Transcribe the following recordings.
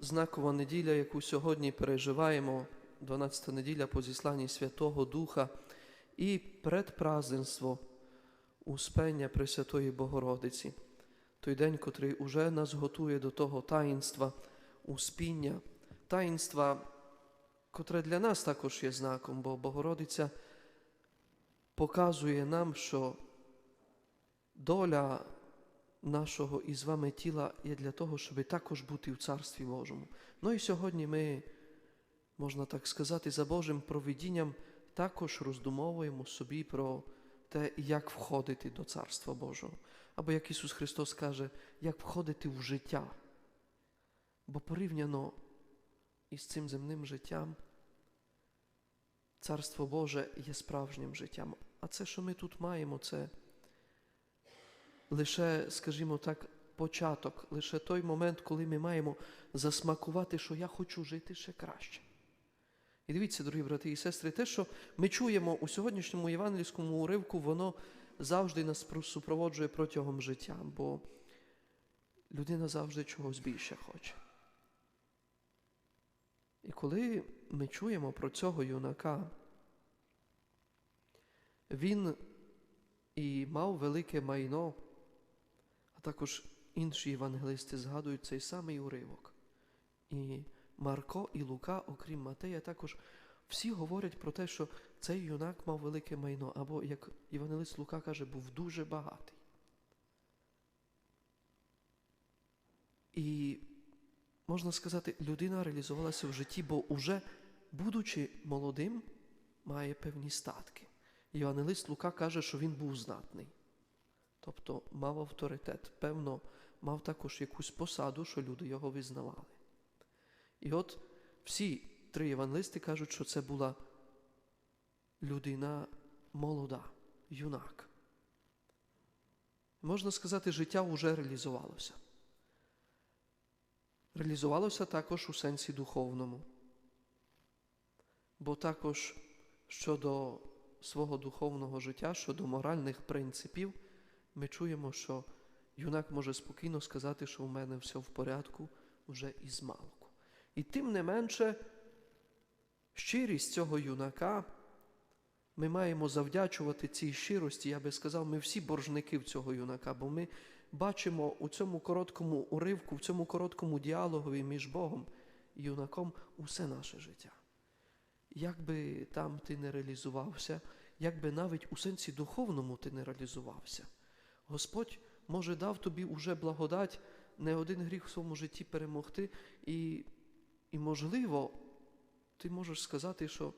знакова неділя, яку сьогодні переживаємо, 12 неділя по зісланні Святого Духа, і предпразденство Успення Пресвятої Богородиці, той день, котрий уже нас готує до того таїнства, успіння, таїнства, котре для нас також є знаком, бо Богородиця показує нам, що доля нашого і з вами тіла є для того, щоб також бути в Царстві Божому. Ну і сьогодні ми, можна так сказати, за Божим провидінням також роздумовуємо собі про те, як входити до Царства Божого. Або як Ісус Христос каже, як входити в життя. Бо порівняно із цим земним життям, Царство Боже є справжнім життям. А це, що ми тут маємо, це лише, скажімо так, початок, лише той момент, коли ми маємо засмакувати, що я хочу жити ще краще. І дивіться, дорогі брати і сестри, те, що ми чуємо у сьогоднішньому євангельському уривку, воно завжди нас супроводжує протягом життя, бо людина завжди чогось більше хоче. І коли ми чуємо про цього юнака, він і мав велике майно, також інші євангелисти згадують цей самий уривок. І Марко і Лука, окрім Матея, також всі говорять про те, що цей юнак мав велике майно, або, як Євангелист Лука каже, був дуже багатий. І можна сказати, людина реалізувалася в житті, бо уже, будучи молодим, має певні статки. Євангелист Лука каже, що він був знатний, тобто мав авторитет, певно, мав також якусь посаду, що люди його визнавали. І от всі три євангелисти кажуть, що це була людина молода, юнак. Можна сказати, життя вже реалізувалося. Реалізувалося також у сенсі духовному. Бо також щодо свого духовного життя, щодо моральних принципів, ми чуємо, що юнак може спокійно сказати, що у мене все в порядку вже із малку. І тим не менше, щирість цього юнака ми маємо завдячувати цій щирості, я би сказав, ми всі боржники в цього юнака, бо ми бачимо у цьому короткому уривку, в цьому короткому діалогові між Богом і юнаком усе наше життя. Як би там ти не реалізувався, як би навіть у сенсі духовному ти не реалізувався, Господь може дав тобі уже благодать не один гріх в своєму житті перемогти, і, і можливо, ти можеш сказати, що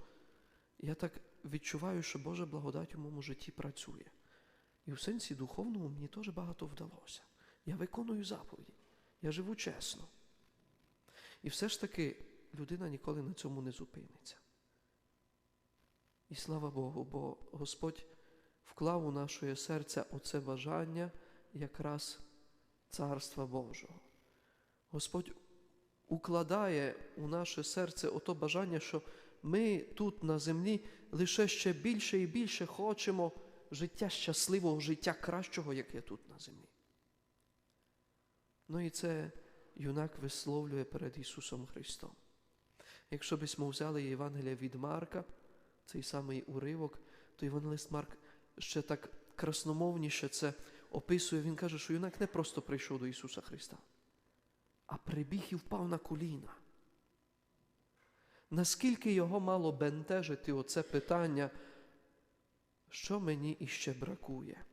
я так відчуваю, що Божа благодать у моєму житті працює. І в сенсі духовному мені теж багато вдалося. Я виконую заповіді, я живу чесно. І все ж таки людина ніколи на цьому не зупиниться. І слава Богу, бо Господь вклав у наше серце оце бажання якраз Царства Божого. Господь укладає у наше серце ото бажання, що ми тут на землі лише ще більше і більше хочемо життя щасливого, життя кращого, як є тут на землі. Ну і це юнак висловлює перед Ісусом Христом. Якщо б ми взяли Євангелія від Марка, цей самий уривок, то Євангелист Марк ще так красномовніше це описує. Він каже, що юнак не просто прийшов до Ісуса Христа, а прибіг і впав на коліна. Наскільки його мало бентежити оце питання, що мені іще бракує?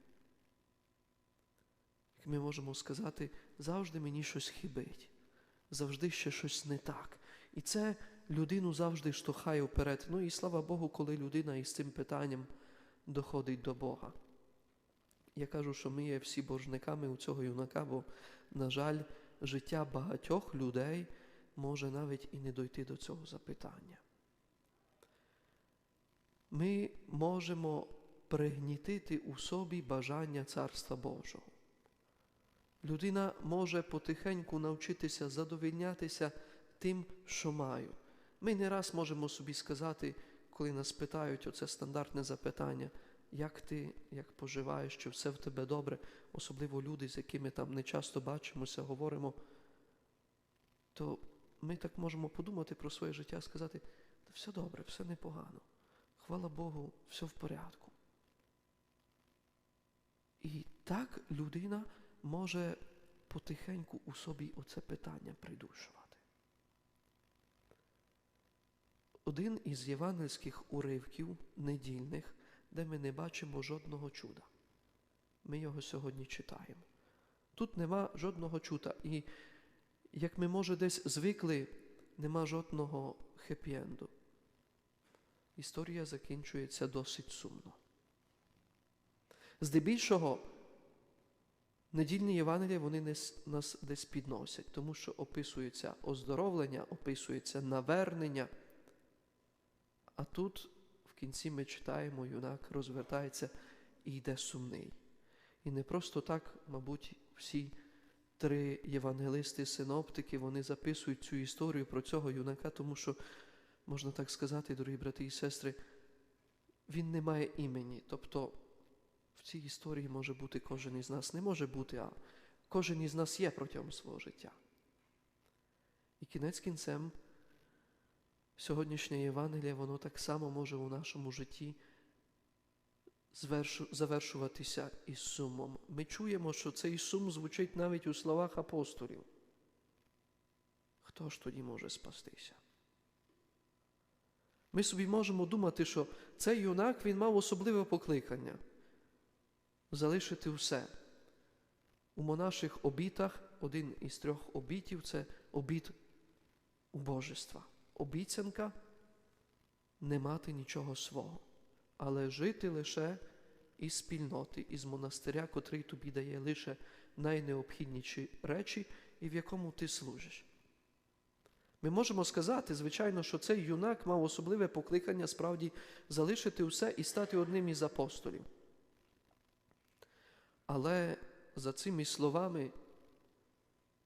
Як ми можемо сказати, завжди мені щось хибить, завжди ще щось не так. І це людину завжди штовхає вперед. Ну і слава Богу, коли людина із цим питанням доходить до Бога. Я кажу, що ми є всі боржниками у цього юнака, бо, на жаль, життя багатьох людей може навіть і не дойти до цього запитання. Ми можемо пригнітити у собі бажання Царства Божого. Людина може потихеньку навчитися задовільнятися тим, що маю. Ми не раз можемо собі сказати, коли нас питають оце стандартне запитання, як ти, як поживаєш, чи все в тебе добре, особливо люди, з якими там не часто бачимося, говоримо, то ми так можемо подумати про своє життя, сказати, та все добре, все непогано. Хвала Богу, все в порядку. І так людина може потихеньку у собі оце питання придушувати. Один із євангельських уривків недільних, де ми не бачимо жодного чуда. Ми його сьогодні читаємо. Тут нема жодного чуда. І як ми, може, десь звикли, нема жодного хеппі-енду. Історія закінчується досить сумно. Здебільшого, недільні Євангелія вони нас десь підносять, тому що описується оздоровлення, описується навернення. А тут в кінці ми читаємо, юнак розвертається і йде сумний. І не просто так, мабуть, всі три євангелисти, синоптики, вони записують цю історію про цього юнака, тому що, можна так сказати, дорогі брати і сестри, він не має імені. Тобто в цій історії може бути кожен із нас, не може бути, а кожен із нас є протягом свого життя. І кінець кінцем, сьогоднішнє Євангеліє, воно так само може у нашому житті завершуватися із сумом. Ми чуємо, що цей сум звучить навіть у словах апостолів. Хто ж тоді може спастися? Ми собі можемо думати, що цей юнак він мав особливе покликання залишити все. У монаших обітах один із трьох обітів це обіт убожества. Обіцянка не мати нічого свого, але жити лише із спільноти, із монастиря, котрий тобі дає лише найнеобхідніші речі, і в якому ти служиш. Ми можемо сказати, звичайно, що цей юнак мав особливе покликання справді залишити все і стати одним із апостолів. Але за цими словами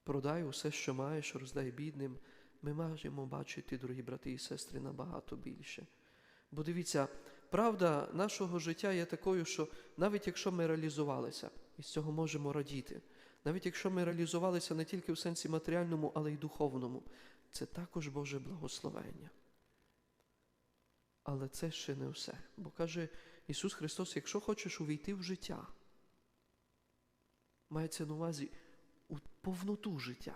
продай усе, що маєш, роздай бідним, ми можемо бачити, дорогі брати і сестри, набагато більше. Бо дивіться, правда нашого життя є такою, що навіть якщо ми реалізувалися, і з цього можемо радіти, навіть якщо ми реалізувалися не тільки в сенсі матеріальному, але й духовному, це також Боже благословення. Але це ще не все. Бо каже Ісус Христос, якщо хочеш увійти в життя, мається на увазі у повноту життя,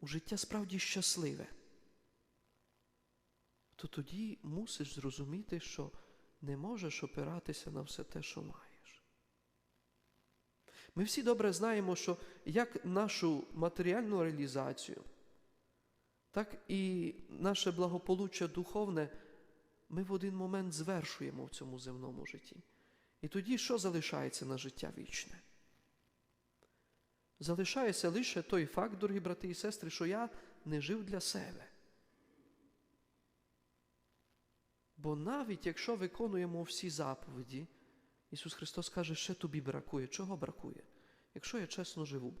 у життя справді щасливе, то тоді мусиш зрозуміти, що не можеш опиратися на все те, що маєш. Ми всі добре знаємо, що як нашу матеріальну реалізацію, так і наше благополуччя духовне ми в один момент звершуємо в цьому земному житті. І тоді що залишається на життя вічне? Залишається лише той факт, дорогі брати і сестри, що я не жив для себе. Бо навіть якщо виконуємо всі заповіді, Ісус Христос каже, ще тобі бракує. Чого бракує? Якщо я чесно живу,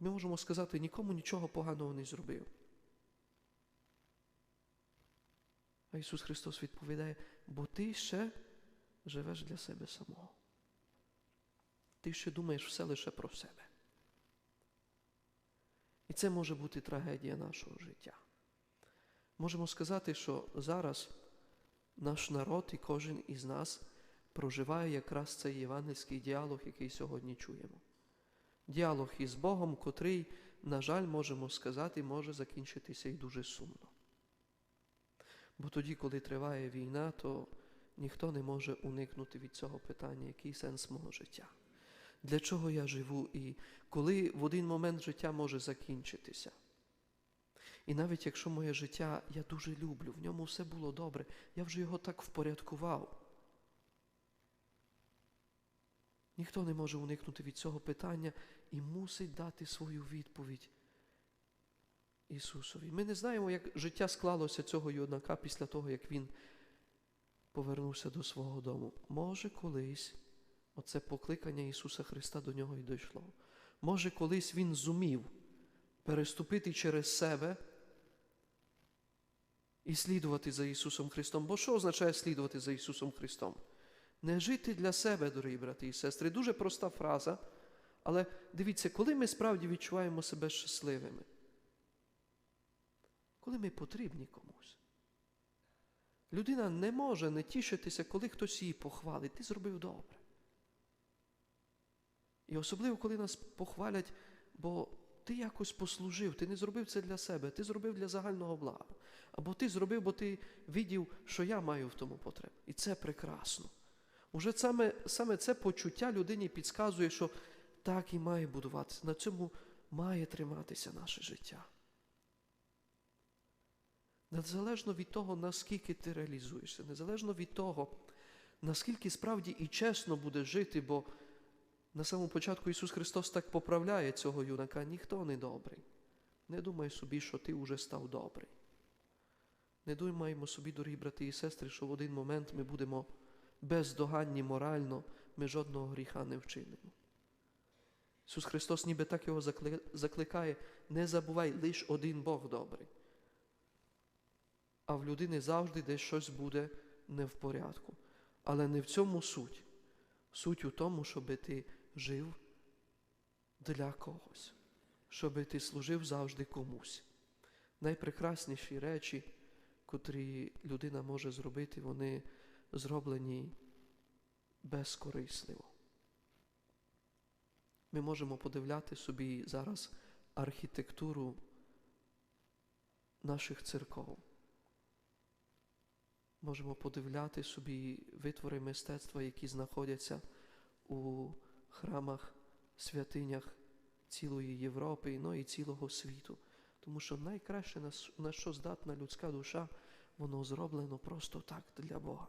ми можемо сказати, нікому нічого поганого не зробив. А Ісус Христос відповідає, бо ти ще живеш для себе самого. Ти ще думаєш все лише про себе. І це може бути трагедія нашого життя. Можемо сказати, що зараз наш народ і кожен із нас проживає якраз цей євангельський діалог, який сьогодні чуємо. Діалог із Богом, котрий, на жаль, можемо сказати, може закінчитися і дуже сумно. Бо тоді, коли триває війна, то ніхто не може уникнути від цього питання, який сенс мого життя. Для чого я живу і коли в один момент життя може закінчитися. І навіть якщо моє життя я дуже люблю, в ньому все було добре, я вже його так впорядкував. Ніхто не може уникнути від цього питання і мусить дати свою відповідь Ісусові. Ми не знаємо, як життя склалося цього юнака після того, як він повернувся до свого дому. Може, колись оце покликання Ісуса Христа до нього й дійшло. Може, колись Він зумів переступити через себе і слідувати за Ісусом Христом. Бо що означає слідувати за Ісусом Христом? Не жити для себе, дорогі брати і сестри. Дуже проста фраза. Але дивіться, коли ми справді відчуваємо себе щасливими, коли ми потрібні комусь. Людина не може не тішитися, коли хтось її похвалить. Ти зробив добре. І особливо, коли нас похвалять, бо ти якось послужив, ти не зробив це для себе, ти зробив для загального блага. Або ти зробив, бо ти видів, що я маю в тому потребу. І це прекрасно. Уже саме, саме це почуття людині підказує, що так і має будуватися. На цьому має триматися наше життя. Незалежно від того, наскільки ти реалізуєшся, незалежно від того, наскільки справді і чесно буде жити, бо на самому початку Ісус Христос так поправляє цього юнака, ніхто не добрий. Не думай собі, що ти вже став добрий. Не думаємо собі, дорогі брати і сестри, що в один момент ми будемо бездоганні морально, ми жодного гріха не вчинимо. Ісус Христос ніби так його закликає, не забувай, лиш один Бог добрий. А в людини завжди десь щось буде не в порядку. Але не в цьому суть. Суть у тому, щоб ти жив для когось, щоб ти служив завжди комусь. Найпрекрасніші речі, котрі людина може зробити, вони зроблені безкорисливо. Ми можемо подивляти собі зараз архітектуру наших церков. Можемо подивляти собі витвори мистецтва, які знаходяться у храмах, святинях цілої Європи, ну і цілого світу. Тому що найкраще, на що здатна людська душа, воно зроблено просто так для Бога.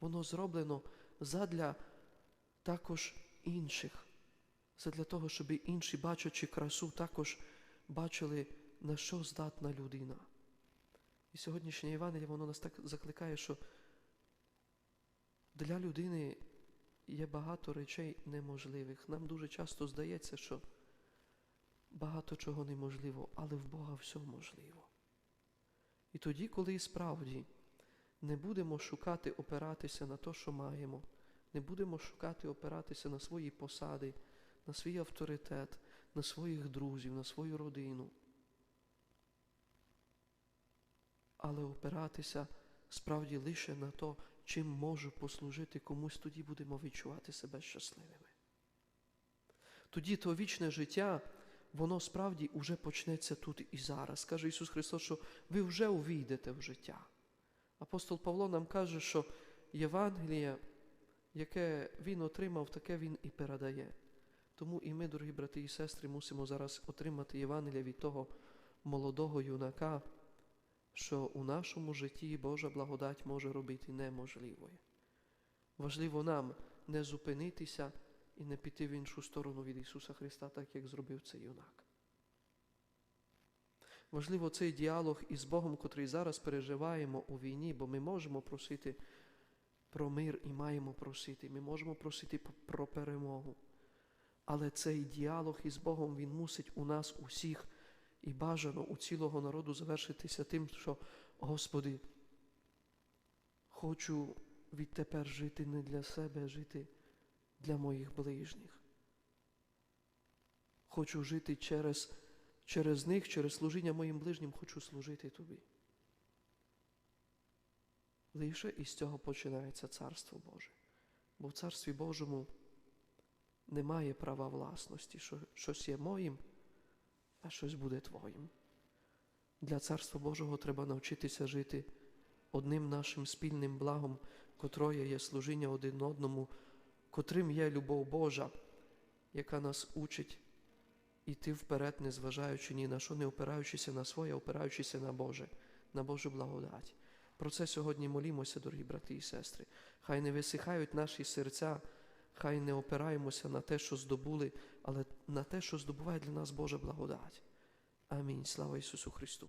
Воно зроблено задля також інших, задля того, щоб інші, бачачи красу, також бачили, на що здатна людина. І сьогоднішнє Євангеліє, воно нас так закликає, що для людини є багато речей неможливих. Нам дуже часто здається, що багато чого неможливо, але в Бога все можливо. І тоді, коли і справді не будемо шукати опиратися на те, що маємо, не будемо шукати опиратися на свої посади, на свій авторитет, на своїх друзів, на свою родину. Але опиратися справді лише на то, чим можу послужити комусь, тоді будемо відчувати себе щасливими. Тоді то вічне життя, воно справді уже почнеться тут і зараз. Каже Ісус Христос, що ви вже увійдете в життя. Апостол Павло нам каже, що Євангеліє, яке Він отримав, таке Він і передає. Тому і ми, дорогі брати і сестри, мусимо зараз отримати Євангелія від того молодого юнака, що у нашому житті Божа благодать може робити неможливою. Важливо нам не зупинитися і не піти в іншу сторону від Ісуса Христа, так як зробив цей юнак. Важливо цей діалог із Богом, котрий зараз переживаємо у війні, бо ми можемо просити про мир і маємо просити. Ми можемо просити про перемогу. Але цей діалог із Богом він мусить у нас усіх і бажано у цілого народу завершитися тим, що, Господи, хочу відтепер жити не для себе, а жити для моїх ближніх. Хочу жити через, через них, через служіння моїм ближнім, хочу служити Тобі. Лише із цього починається Царство Боже. Бо в Царстві Божому немає права власності, що щось є моїм, а щось буде твоїм. Для Царства Божого треба навчитися жити одним нашим спільним благом, котроє є служіння один одному, котрим є любов Божа, яка нас учить іти вперед, незважаючи ні на що, не опираючися на своє, опираючися на Боже, на Божу благодать. Про це сьогодні молімося, дорогі брати і сестри. Хай не висихають наші серця, хай не опираємося на те, що здобули, але на те, що здобуває для нас Божа благодать. Амінь. Слава Ісусу Христу.